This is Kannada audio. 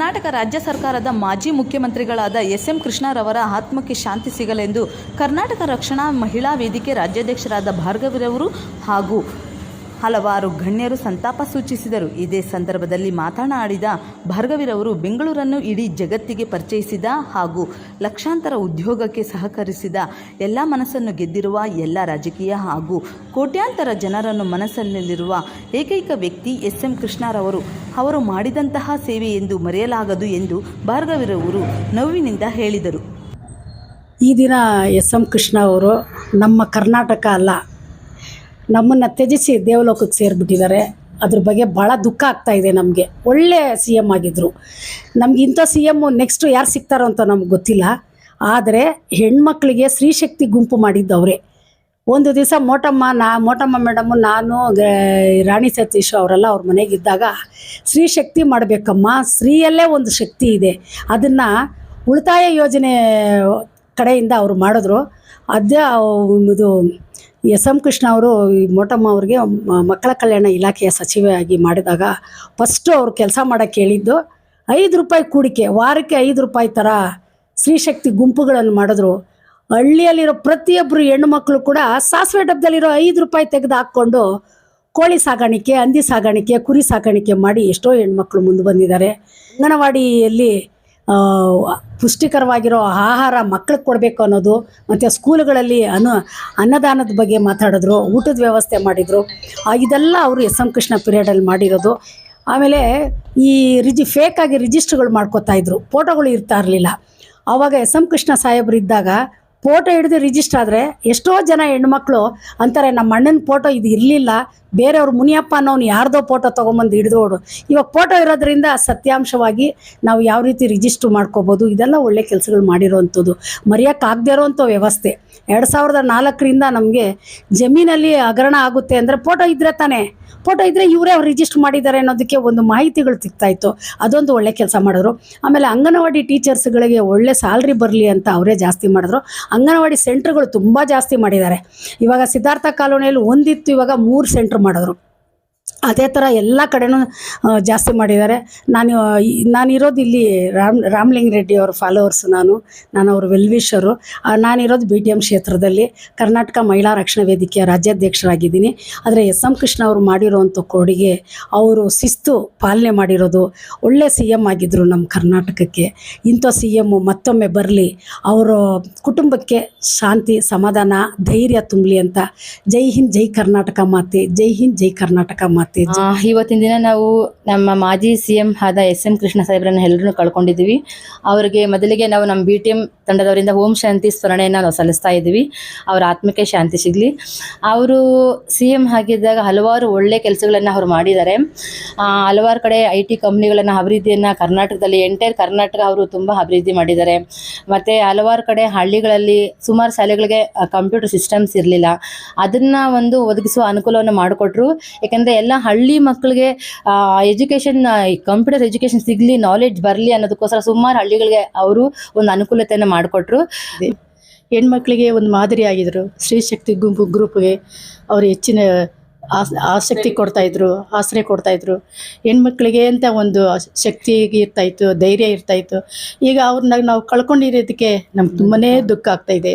ಕರ್ನಾಟಕ ರಾಜ್ಯ ಸರ್ಕಾರದ ಮಾಜಿ ಮುಖ್ಯಮಂತ್ರಿಗಳಾದ ಎಸ್ ಎಂ ಕೃಷ್ಣರವರ ಆತ್ಮಕ್ಕೆ ಶಾಂತಿ ಸಿಗಲೆಂದು ಕರ್ನಾಟಕ ರಕ್ಷಣಾ ಮಹಿಳಾ ವೇದಿಕೆ ರಾಜ್ಯಾಧ್ಯಕ್ಷರಾದ ಭಾರ್ಗವಿರವರು ಹಾಗೂ ಹಲವಾರು ಗಣ್ಯರು ಸಂತಾಪ ಸೂಚಿಸಿದರು. ಇದೇ ಸಂದರ್ಭದಲ್ಲಿ ಮಾತನಾಡಿದ ಭಾರ್ಗವಿರವರು ಬೆಂಗಳೂರನ್ನು ಇಡೀ ಜಗತ್ತಿಗೆ ಪರಿಚಯಿಸಿದ ಹಾಗೂ ಲಕ್ಷಾಂತರ ಉದ್ಯೋಗಕ್ಕೆ ಸಹಕರಿಸಿದ ಎಲ್ಲ ಮನಸ್ಸನ್ನು ಗೆದ್ದಿರುವ ಎಲ್ಲ ರಾಜಕೀಯ ಹಾಗೂ ಕೋಟ್ಯಾಂತರ ಜನರನ್ನು ಮನಸ್ಸಿನಲ್ಲಿರುವ ಏಕೈಕ ವ್ಯಕ್ತಿ ಎಸ್ ಎಂ ಕೃಷ್ಣರವರು ಅವರು ಮಾಡಿದಂತಹ ಸೇವೆ ಎಂದು ಮರೆಯಲಾಗದು ಎಂದು ಭಾರ್ಗವಿರವರು ನೋವಿನಿಂದ ಹೇಳಿದರು. ಈ ದಿನ ಎಸ್ ಎಂ ಕೃಷ್ಣ ಅವರು ನಮ್ಮ ಕರ್ನಾಟಕ ಅಲ್ಲ ನಮ್ಮನ್ನು ತ್ಯಜಿಸಿ ದೇವಲೋಕಕ್ಕೆ ಸೇರಿಬಿಟ್ಟಿದ್ದಾರೆ. ಅದ್ರ ಬಗ್ಗೆ ಭಾಳ ದುಃಖ ಆಗ್ತಾ ಇದೆ ನಮಗೆ. ಒಳ್ಳೆ ಸಿ ಎಂ ಆಗಿದ್ದರು ನಮ್ಗೆ ಇಂಥ ಸಿ ಎಮ್ಮು ನೆಕ್ಸ್ಟು ಯಾರು ಸಿಗ್ತಾರೋ ಅಂತ ನಮ್ಗೆ ಗೊತ್ತಿಲ್ಲ. ಆದರೆ ಹೆಣ್ಮಕ್ಳಿಗೆ ಸ್ತ್ರೀಶಕ್ತಿ ಗುಂಪು ಮಾಡಿದ್ದು ಒಂದು ದಿವಸ ಮೋಟಮ್ಮ, ನಾ ಮೋಟಮ್ಮ ಮೇಡಮು, ನಾನು ರಾಣಿ ಸತೀಶ್ ಅವರೆಲ್ಲ ಅವ್ರ ಮನೆಗಿದ್ದಾಗ ಸ್ತ್ರೀ ಶಕ್ತಿ ಮಾಡಬೇಕಮ್ಮ. ಸ್ತ್ರೀಯಲ್ಲೇ ಒಂದು ಶಕ್ತಿ ಇದೆ. ಅದನ್ನು ಉಳಿತಾಯ ಯೋಜನೆ ಕಡೆಯಿಂದ ಅವರು ಮಾಡಿದ್ರು. ಅದೇ ಇದು, ಎಸ್. ಎಂ. ಕೃಷ್ಣ ಅವರು ಮೋಟಮ್ಮ ಅವ್ರಿಗೆ ಮಕ್ಕಳ ಕಲ್ಯಾಣ ಇಲಾಖೆಯ ಸಚಿವೆಯಾಗಿ ಮಾಡಿದಾಗ ಫಸ್ಟು ಅವರು ಕೆಲಸ ಮಾಡೋಕ್ಕೆ ಹೇಳಿದ್ದು, ಐದು ರೂಪಾಯಿ ಕೂಡಿಕೆ, ವಾರಕ್ಕೆ ಐದು ರೂಪಾಯಿ ಥರ ಸ್ತ್ರೀಶಕ್ತಿ ಗುಂಪುಗಳನ್ನು ಮಾಡಿದ್ರು. ಹಳ್ಳಿಯಲ್ಲಿರೋ ಪ್ರತಿಯೊಬ್ಬರು ಹೆಣ್ಣುಮಕ್ಳು ಕೂಡ ಸಾಸಿವೆ ಡಬ್ಬದಲ್ಲಿರೋ ಐದು ರೂಪಾಯಿ ತೆಗೆದು ಹಾಕ್ಕೊಂಡು ಕೋಳಿ ಸಾಗಾಣಿಕೆ, ಹಂದಿ ಸಾಗಾಣಿಕೆ, ಕುರಿ ಸಾಗಾಣಿಕೆ ಮಾಡಿ ಎಷ್ಟೋ ಹೆಣ್ಮಕ್ಳು ಮುಂದೆ ಬಂದಿದ್ದಾರೆ. ಅಂಗನವಾಡಿಯಲ್ಲಿ ಪುಷ್ಟಿಕರವಾಗಿರೋ ಆಹಾರ ಮಕ್ಳಿಗೆ ಕೊಡಬೇಕು ಅನ್ನೋದು, ಮತ್ತು ಸ್ಕೂಲ್ಗಳಲ್ಲಿ ಅನು, ಅನ್ನದಾನದ ಬಗ್ಗೆ ಮಾತಾಡಿದ್ರು, ಊಟದ ವ್ಯವಸ್ಥೆ ಮಾಡಿದರು. ಇದೆಲ್ಲ ಅವರು ಎಸ್ ಎಂ ಕೃಷ್ಣ ಪೀರಿಯಡಲ್ಲಿ ಮಾಡಿರೋದು. ಆಮೇಲೆ ಈ ರಿಜಿ ಫೇಕಾಗಿ ರಿಜಿಸ್ಟ್ರ್ಗಳು ಮಾಡ್ಕೋತಾ ಇದ್ರು. ಫೋಟೋಗಳು ಇರ್ತಾ ಇರಲಿಲ್ಲ. ಆವಾಗ ಎಸ್ ಎಂ ಕೃಷ್ಣ ಸಾಹೇಬ್ರು ಇದ್ದಾಗ ಫೋಟೋ ಹಿಡಿದು ರಿಜಿಸ್ಟರ್ ಆದರೆ ಎಷ್ಟೋ ಜನ ಹೆಣ್ಮಕ್ಳು ಅಂತಾರೆ, ನಮ್ಮ ಅಣ್ಣನ ಫೋಟೋ ಇದು ಇರಲಿಲ್ಲ, ಬೇರೆಯವ್ರು ಮುನಿಯಪ್ಪ ಅನ್ನೋನು ಯಾರ್ದೋ ಫೋಟೋ ತೊಗೊಂಬಂದು ಹಿಡಿದೋಡು ಇವಾಗ ಫೋಟೋ ಇರೋದ್ರಿಂದ ಸತ್ಯಾಂಶವಾಗಿ ನಾವು ಯಾವ ರೀತಿ ರಿಜಿಸ್ಟ್ರ್ ಮಾಡ್ಕೋಬೋದು, ಇದೆಲ್ಲ ಒಳ್ಳೆ ಕೆಲಸಗಳು ಮಾಡಿರೋವಂಥದ್ದು ಮರೆಯೋಕ್ಕಾಗದೇ ಇರೋವಂಥ ವ್ಯವಸ್ಥೆ. ಎರಡು ಸಾವಿರದ ನಾಲ್ಕರಿಂದ ನಮಗೆ ಜಮೀನಲ್ಲಿ ಹಗರಣ ಆಗುತ್ತೆ ಅಂದರೆ ಫೋಟೋ ಇದ್ರೆ ತಾನೇ. ಫೋಟೋ ಇದ್ದರೆ ಇವರೇ ಅವ್ರು ರಿಜಿಸ್ಟರ್ ಮಾಡಿದ್ದಾರೆ ಅನ್ನೋದಕ್ಕೆ ಒಂದು ಮಾಹಿತಿಗಳು ಸಿಗ್ತಾಯಿತ್ತು ಅದೊಂದು ಒಳ್ಳೆ ಕೆಲಸ ಮಾಡಿದ್ರು. ಆಮೇಲೆ ಅಂಗನವಾಡಿ ಟೀಚರ್ಸ್ಗಳಿಗೆ ಒಳ್ಳೆ ಸ್ಯಾಲ್ರಿ ಬರಲಿ ಅಂತ ಅವರೇ ಜಾಸ್ತಿ ಮಾಡಿದ್ರು. ಅಂಗನವಾಡಿ ಸೆಂಟ್ರ್ಗಳು ತುಂಬ ಜಾಸ್ತಿ ಮಾಡಿದ್ದಾರೆ. ಇವಾಗ ಸಿದ್ಧಾರ್ಥ ಕಾಲೋನಿಯಲ್ಲಿ ಒಂದಿತ್ತು ಇವಾಗ ಮೂರು ಸೆಂಟ್ರ್ ಮಾಡಿದ್ರು. ಅದೇ ಥರ ಎಲ್ಲ ಕಡೆನೂ ಜಾಸ್ತಿ ಮಾಡಿದ್ದಾರೆ. ನಾನು ನಾನಿರೋದು ಇಲ್ಲಿ ರಾಮ್, ರಾಮಲಿಂಗ ರೆಡ್ಡಿ ಅವ್ರ ಫಾಲೋವರ್ಸ್ ನಾನು. ನಾನು ಅವರು ವೆಲ್ವಿಷರು ನಾನಿರೋದು ಬಿ ಟಿ ಎಂ ಕ್ಷೇತ್ರದಲ್ಲಿ. ಕರ್ನಾಟಕ ಮಹಿಳಾ ರಕ್ಷಣಾ ವೇದಿಕೆಯ ರಾಜ್ಯಾಧ್ಯಕ್ಷರಾಗಿದ್ದೀನಿ. ಆದರೆ ಎಸ್ ಎಂ ಕೃಷ್ಣ ಅವರು ಮಾಡಿರೋವಂಥ ಕೊಡುಗೆ, ಅವರು ಶಿಸ್ತು ಪಾಲನೆ ಮಾಡಿರೋದು ಒಳ್ಳೆ ಸಿ ಎಂ ಆಗಿದ್ದರು ನಮ್ಮ ಕರ್ನಾಟಕಕ್ಕೆ. ಇಂಥ ಸಿ ಎಮ್ಮು ಮತ್ತೊಮ್ಮೆ ಬರಲಿ, ಅವರ ಕುಟುಂಬಕ್ಕೆ ಶಾಂತಿ, ಸಮಾಧಾನ, ಧೈರ್ಯ ತುಂಬಲಿ ಅಂತ. ಜೈ ಹಿಂದ್, ಜೈ ಕರ್ನಾಟಕ ಮಾತೆ, ಜೈ ಹಿಂದ್, ಜೈ ಕರ್ನಾಟಕ ಮಾತೆ. ಆ, ಇವತ್ತಿನ ದಿನ ನಾವು ನಮ್ಮ ಮಾಜಿ ಸಿಎಂ ಆದ ಎಸ್ ಎಂ ಕೃಷ್ಣ ಸಾಹೇಬ್ರನ್ನ ಎಲ್ಲರೂ ಕಳ್ಕೊಂಡಿದ್ದೀವಿ. ಅವರಿಗೆ ಮೊದಲಿಗೆ ನಾವು ನಮ್ಮ ಬಿ ಟಿ ಎಂ ತಂಡದವರಿಂದ ಓಂ ಶಾಂತಿ ಸ್ಮರಣೆಯನ್ನು ನಾವು ಸಲ್ಲಿಸ್ತಾ ಇದ್ದೀವಿ. ಅವರ ಆತ್ಮಕ್ಕೆ ಶಾಂತಿ ಸಿಗಲಿ. ಅವರು ಸಿ ಎಂ ಆಗಿದ್ದಾಗ ಹಲವಾರು ಒಳ್ಳೆ ಕೆಲಸಗಳನ್ನು ಅವರು ಮಾಡಿದ್ದಾರೆ. ಹಲವಾರು ಕಡೆ ಐ ಟಿ ಕಂಪ್ನಿಗಳನ್ನು ಅಭಿವೃದ್ಧಿಯನ್ನು ಕರ್ನಾಟಕದಲ್ಲಿ ಎಂಟೈರ್ ಕರ್ನಾಟಕ ಅವರು ತುಂಬ ಅಭಿವೃದ್ಧಿ ಮಾಡಿದ್ದಾರೆ. ಮತ್ತು ಹಲವಾರು ಕಡೆ ಹಳ್ಳಿಗಳಲ್ಲಿ ಸುಮಾರು ಶಾಲೆಗಳಿಗೆ ಕಂಪ್ಯೂಟರ್ ಸಿಸ್ಟಮ್ಸ್ ಇರಲಿಲ್ಲ. ಅದನ್ನು ಒಂದು ಒದಗಿಸುವ ಅನುಕೂಲವನ್ನು ಮಾಡಿಕೊಟ್ರು. ಯಾಕಂದರೆ ಎಲ್ಲ ಹಳ್ಳಿ ಮಕ್ಕಳಿಗೆ ಎಜುಕೇಶನ್ ಕಂಪ್ಯೂಟರ್ ಎಜುಕೇಶನ್ ಸಿಗಲಿ ನಾಲೆಡ್ಜ್ ಬರಲಿ ಅನ್ನೋದಕ್ಕೋಸ್ಕರ ಸುಮಾರು ಹಳ್ಳಿಗಳಿಗೆ ಅವರು ಒಂದು ಅನುಕೂಲತೆಯನ್ನು ಮಾಡಿಕೊಟ್ರು. ಹೆಣ್ಮಕ್ಳಿಗೆ ಒಂದು ಮಾದರಿ ಆಗಿದ್ರು. ಸ್ತ್ರೀಶಕ್ತಿ ಗುಂಪು, ಗ್ರೂಪ್ಗೆ ಅವರು ಹೆಚ್ಚಿನ ಆಸ್, ಆಸಕ್ತಿ ಕೊಡ್ತಾಯಿದ್ರು ಆಶ್ರಯ ಕೊಡ್ತಾಯಿದ್ರು ಹೆಣ್ಮಕ್ಳಿಗೆ ಅಂತ ಒಂದು ಶಕ್ತಿ ಇರ್ತಾಯಿತ್ತು ಧೈರ್ಯ ಇರ್ತಾಯಿತ್ತು ಈಗ ಅವ್ರನ್ನ ನಾವು ಕಳ್ಕೊಂಡಿರೋದಕ್ಕೆ ನಮ್ಗೆ ತುಂಬಾ ದುಃಖ ಆಗ್ತಾಯಿದೆ